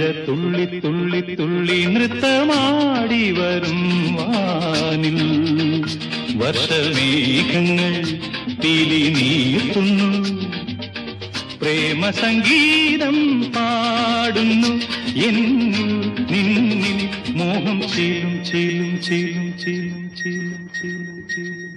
മഴ തുള്ളി തുള്ളി തുള്ളി നൃത്തമാടി വരും വാനിൽ. വർഷമേഘങ്ങൾ തിരി നീക്കുന്നു പ്രേമ സംഗീതം പാടുന്നു നിന്നിൽ മോഹം ചെയ്യും ചെയ്യും ചെയ്യും ചെയ്യും ചെയ്യും ചെയ്യും ചെയ്യും